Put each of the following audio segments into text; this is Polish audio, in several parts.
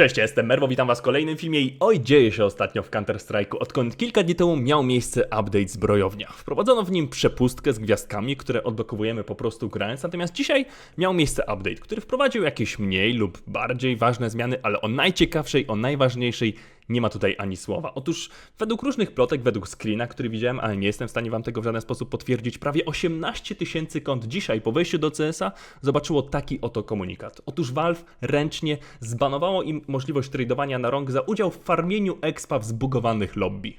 Cześć, ja jestem Merwo, witam was w kolejnym filmie i oj, dzieje się ostatnio w Counter-Strike'u, odkąd kilka dni temu miał miejsce update zbrojownia. Wprowadzono w nim przepustkę z gwiazdkami, które odblokowujemy po prostu grając, natomiast dzisiaj miał miejsce update, który wprowadził jakieś mniej lub bardziej ważne zmiany, ale o najciekawszej, o najważniejszej nie ma tutaj ani słowa. Otóż według różnych plotek, według screena, który widziałem, ale nie jestem w stanie wam tego w żaden sposób potwierdzić, prawie 18 tysięcy kont dzisiaj po wejściu do CS-a zobaczyło taki oto komunikat. Otóż Valve ręcznie zbanowało im możliwość tradowania na rąk za udział w farmieniu expa w zbugowanych lobby.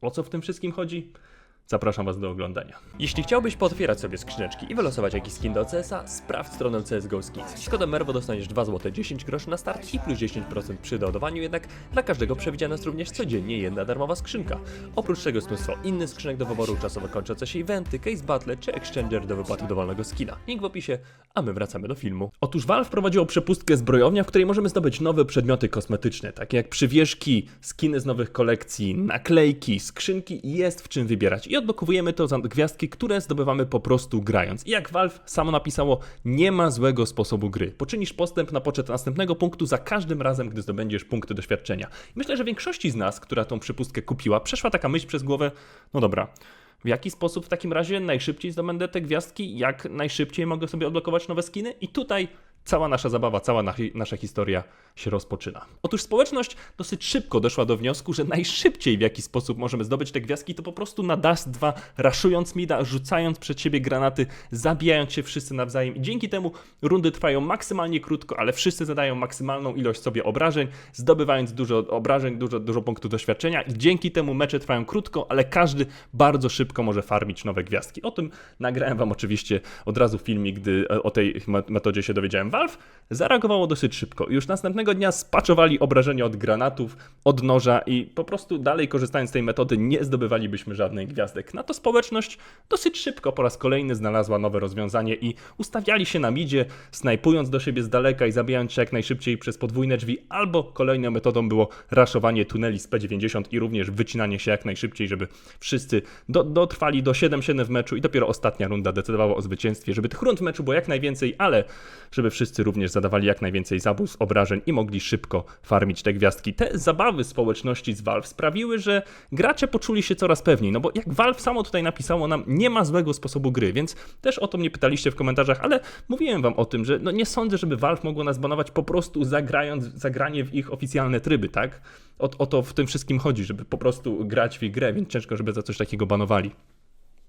O co w tym wszystkim chodzi? Zapraszam Was do oglądania. Jeśli chciałbyś potwierać sobie skrzyneczki i wylosować jakiś skin do CS-a, sprawdź stronę CSGO Skins. Z kodem MERWO dostaniesz 2 zł 10 groszy na start i plus 10% przy doładowaniu, jednak dla każdego przewidziana jest również codziennie jedna darmowa skrzynka. Oprócz tego jest mnóstwo innych skrzynek do wyboru, czasowo kończące się eventy, case battle czy exchanger do wypłaty dowolnego skina. Link w opisie, a my wracamy do filmu. Otóż Valve wprowadziło przepustkę zbrojownia, w której możemy zdobyć nowe przedmioty kosmetyczne, takie jak przywieszki, skiny z nowych kolekcji, naklejki, skrzynki jest w czym wybierać. I odblokowujemy to za gwiazdki, które zdobywamy po prostu grając. I jak Valve samo napisało, nie ma złego sposobu gry. Poczynisz postęp na poczet następnego punktu za każdym razem, gdy zdobędziesz punkty doświadczenia. I myślę, że większości z nas, która tą przypustkę kupiła, przeszła taka myśl przez głowę, no dobra, w jaki sposób w takim razie najszybciej zdobędę te gwiazdki? Jak najszybciej mogę sobie odblokować nowe skiny? I tutaj cała nasza zabawa, cała na, nasza historia się rozpoczyna. Otóż społeczność dosyć szybko doszła do wniosku, że najszybciej w jaki sposób możemy zdobyć te gwiazdki to po prostu na Dust 2, raszując mida, rzucając przed siebie granaty, zabijając się wszyscy nawzajem i dzięki temu rundy trwają maksymalnie krótko, ale wszyscy zadają maksymalną ilość sobie obrażeń, zdobywając dużo obrażeń, dużo, dużo punktów doświadczenia i dzięki temu mecze trwają krótko, ale każdy bardzo szybko może farmić nowe gwiazdki. O tym nagrałem wam oczywiście od razu filmik, gdy o tej metodzie się dowiedziałem. Valve zareagowało dosyć szybko już następnego dnia spaczowali obrażenia od granatów, od noża i po prostu dalej korzystając z tej metody nie zdobywalibyśmy żadnej gwiazdek. Na to społeczność dosyć szybko po raz kolejny znalazła nowe rozwiązanie i ustawiali się na midzie, snajpując do siebie z daleka i zabijając się jak najszybciej przez podwójne drzwi, albo kolejną metodą było raszowanie tuneli z P90 i również wycinanie się jak najszybciej, żeby wszyscy do, dotrwali do 7-7 w meczu i dopiero ostatnia runda decydowała o zwycięstwie, żeby tych rund w meczu było jak najwięcej, ale żeby wszyscy również zadawali jak najwięcej zabójstw, obrażeń i mogli szybko farmić te gwiazdki. Te zabawy społeczności z Valve sprawiły, że gracze poczuli się coraz pewniej, no bo jak Valve samo tutaj napisało nam, nie ma złego sposobu gry, więc też o to mnie pytaliście w komentarzach, ale mówiłem wam o tym, że no nie sądzę, żeby Valve mogło nas banować po prostu zagrając, zagranie w ich oficjalne tryby, tak? O, o to w tym wszystkim chodzi, żeby po prostu grać w ich grę, więc ciężko, żeby za coś takiego banowali.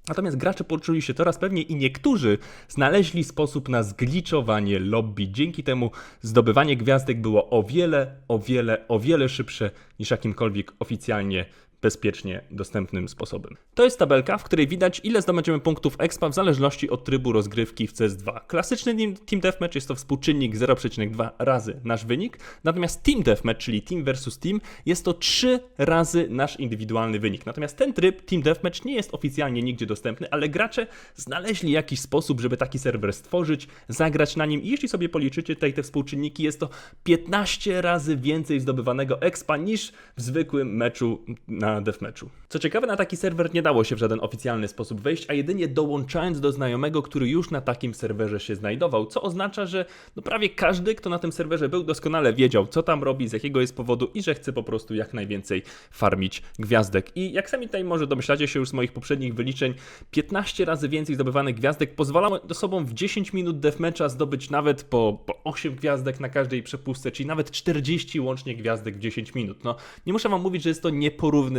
Natomiast gracze poczuli się coraz pewniej i niektórzy znaleźli sposób na zgliczowanie lobby. Dzięki temu zdobywanie gwiazdek było o wiele, o wiele, o wiele szybsze niż jakimkolwiek oficjalnie bezpiecznie dostępnym sposobem. To jest tabelka, w której widać ile zdobędziemy punktów expa w zależności od trybu rozgrywki w CS2. Klasyczny Team Deathmatch jest to współczynnik 0,2 razy nasz wynik, natomiast Team Deathmatch, czyli Team versus Team, jest to 3 razy nasz indywidualny wynik. Natomiast ten tryb Team Deathmatch nie jest oficjalnie nigdzie dostępny, ale gracze znaleźli jakiś sposób, żeby taki serwer stworzyć, zagrać na nim i jeśli sobie policzycie tutaj te współczynniki, jest to 15 razy więcej zdobywanego expa niż w zwykłym meczu na deathmatchu. Co ciekawe, na taki serwer nie dało się w żaden oficjalny sposób wejść, a jedynie dołączając do znajomego, który już na takim serwerze się znajdował, co oznacza, że no prawie każdy, kto na tym serwerze był, doskonale wiedział, co tam robi, z jakiego jest powodu i że chce po prostu jak najwięcej farmić gwiazdek. I jak sami tutaj może domyślacie się już z moich poprzednich wyliczeń, 15 razy więcej zdobywanych gwiazdek pozwalało do sobą w 10 minut deathmatcha zdobyć nawet po, po 8 gwiazdek na każdej przepustce, czyli nawet 40 łącznie gwiazdek w 10 minut. No, nie muszę wam mówić, że jest to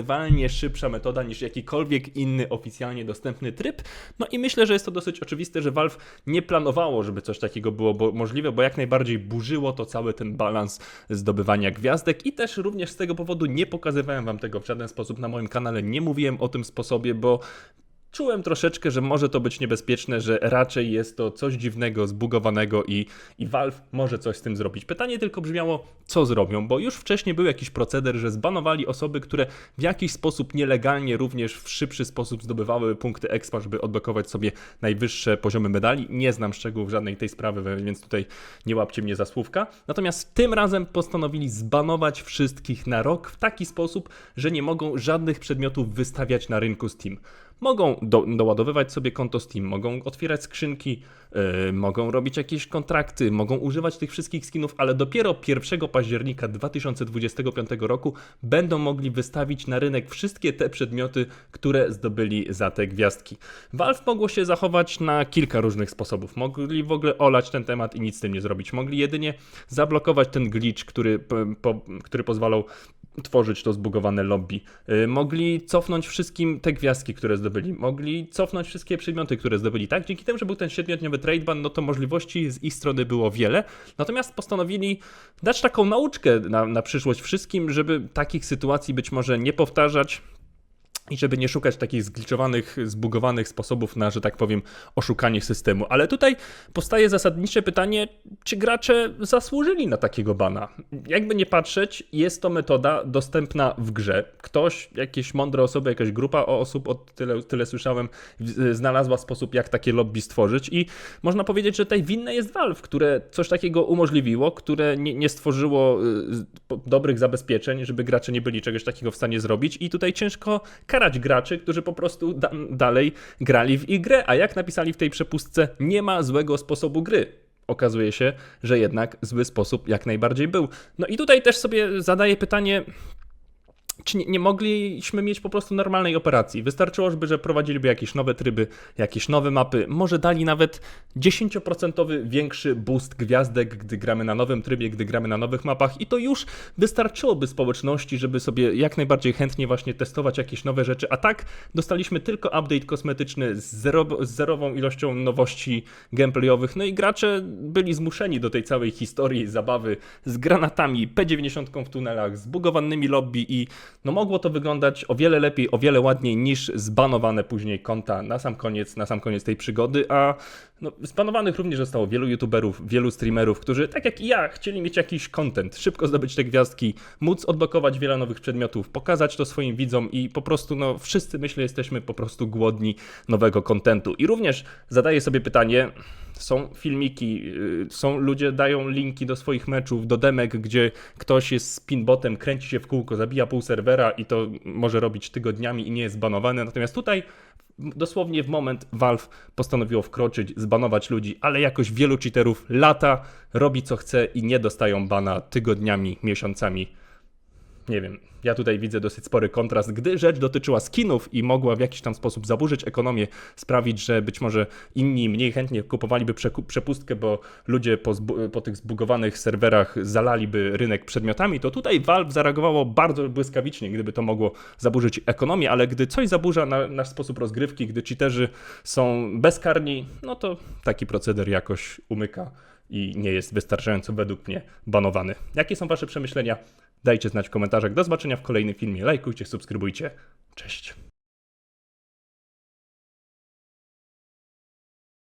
nieporównywalnie szybsza metoda niż jakikolwiek inny oficjalnie dostępny tryb. No i myślę, że jest to dosyć oczywiste, że Valve nie planowało, żeby coś takiego było możliwe, bo jak najbardziej burzyło to cały ten balans zdobywania gwiazdek i też również z tego powodu nie pokazywałem wam tego w żaden sposób na moim kanale, nie mówiłem o tym sposobie, bo czułem troszeczkę, że może to być niebezpieczne, że raczej jest to coś dziwnego, zbugowanego i, i Valve może coś z tym zrobić. Pytanie tylko brzmiało, co zrobią, bo już wcześniej był jakiś proceder, że zbanowali osoby, które w jakiś sposób nielegalnie również w szybszy sposób zdobywały punkty expa, żeby odblokować sobie najwyższe poziomy medali. Nie znam szczegółów żadnej tej sprawy, więc tutaj nie łapcie mnie za słówka. Natomiast tym razem postanowili zbanować wszystkich na rok w taki sposób, że nie mogą żadnych przedmiotów wystawiać na rynku Steam. Mogą do, doładowywać sobie konto Steam, mogą otwierać skrzynki, yy, mogą robić jakieś kontrakty, mogą używać tych wszystkich skinów, ale dopiero 1 października 2025 roku będą mogli wystawić na rynek wszystkie te przedmioty, które zdobyli za te gwiazdki. Valve mogło się zachować na kilka różnych sposobów. Mogli w ogóle olać ten temat i nic z tym nie zrobić. Mogli jedynie zablokować ten glitch, który, po, który pozwalał tworzyć to zbugowane lobby. Y, Mogli cofnąć wszystkim te gwiazdki, które zdobyli. Mogli cofnąć wszystkie przedmioty, które zdobyli. Tak, dzięki temu, że był ten 7-dniowy trade ban, no to możliwości z ich strony było wiele. Natomiast postanowili dać taką nauczkę na, na przyszłość wszystkim, żeby takich sytuacji być może nie powtarzać. I żeby nie szukać takich zgliczowanych, zbugowanych sposobów na, że tak powiem, oszukanie systemu. Ale tutaj powstaje zasadnicze pytanie, czy gracze zasłużyli na takiego bana? Jakby nie patrzeć, jest to metoda dostępna w grze. Ktoś, jakieś mądre osoby, jakaś grupa osób, od tyle, tyle słyszałem, znalazła sposób, jak takie lobby stworzyć. I można powiedzieć, że tutaj winne jest Valve, które coś takiego umożliwiło, które nie, nie stworzyło y, dobrych zabezpieczeń, żeby gracze nie byli czegoś takiego w stanie zrobić. I tutaj ciężko karać graczy, którzy po prostu da- dalej grali w ich grę. A jak napisali w tej przepustce, nie ma złego sposobu gry. Okazuje się, że jednak zły sposób jak najbardziej był. No i tutaj też sobie zadaję pytanie, czy nie, nie mogliśmy mieć po prostu normalnej operacji? Wystarczyło, żeby, że prowadziliby jakieś nowe tryby, jakieś nowe mapy, może dali nawet 10% większy boost gwiazdek, gdy gramy na nowym trybie, gdy gramy na nowych mapach. I to już wystarczyłoby społeczności, żeby sobie jak najbardziej chętnie właśnie testować jakieś nowe rzeczy, a tak dostaliśmy tylko update kosmetyczny z, zero, z zerową ilością nowości gameplayowych, no i gracze byli zmuszeni do tej całej historii, zabawy z granatami, P90 w tunelach, zbugowanymi lobby i no mogło to wyglądać o wiele lepiej, o wiele ładniej niż zbanowane później konta na sam koniec, na sam koniec tej przygody, a no, zbanowanych również zostało wielu youtuberów, wielu streamerów, którzy tak jak i ja chcieli mieć jakiś content, szybko zdobyć te gwiazdki, móc odblokować wiele nowych przedmiotów, pokazać to swoim widzom i po prostu no wszyscy myślę jesteśmy po prostu głodni nowego kontentu. I również zadaję sobie pytanie, są filmiki, yy, są ludzie dają linki do swoich meczów, do demek, gdzie ktoś jest spinbotem, kręci się w kółko, zabija pół serwera i to może robić tygodniami i nie jest zbanowany. Natomiast tutaj dosłownie w moment Valve postanowiło wkroczyć, zbanować ludzi, ale jakoś wielu cheaterów lata, robi co chce i nie dostają bana tygodniami, miesiącami nie wiem, ja tutaj widzę dosyć spory kontrast, gdy rzecz dotyczyła skinów i mogła w jakiś tam sposób zaburzyć ekonomię, sprawić, że być może inni mniej chętnie kupowaliby przepustkę, bo ludzie po, po tych zbugowanych serwerach zalaliby rynek przedmiotami, to tutaj Valve zareagowało bardzo błyskawicznie, gdyby to mogło zaburzyć ekonomię, ale gdy coś zaburza na, nasz sposób rozgrywki, gdy cheaterzy są bezkarni, no to taki proceder jakoś umyka i nie jest wystarczająco według mnie banowany. Jakie są Wasze przemyślenia? Dajcie znać w komentarzach. Do zobaczenia w kolejnym filmie. Lajkujcie, subskrybujcie. Cześć.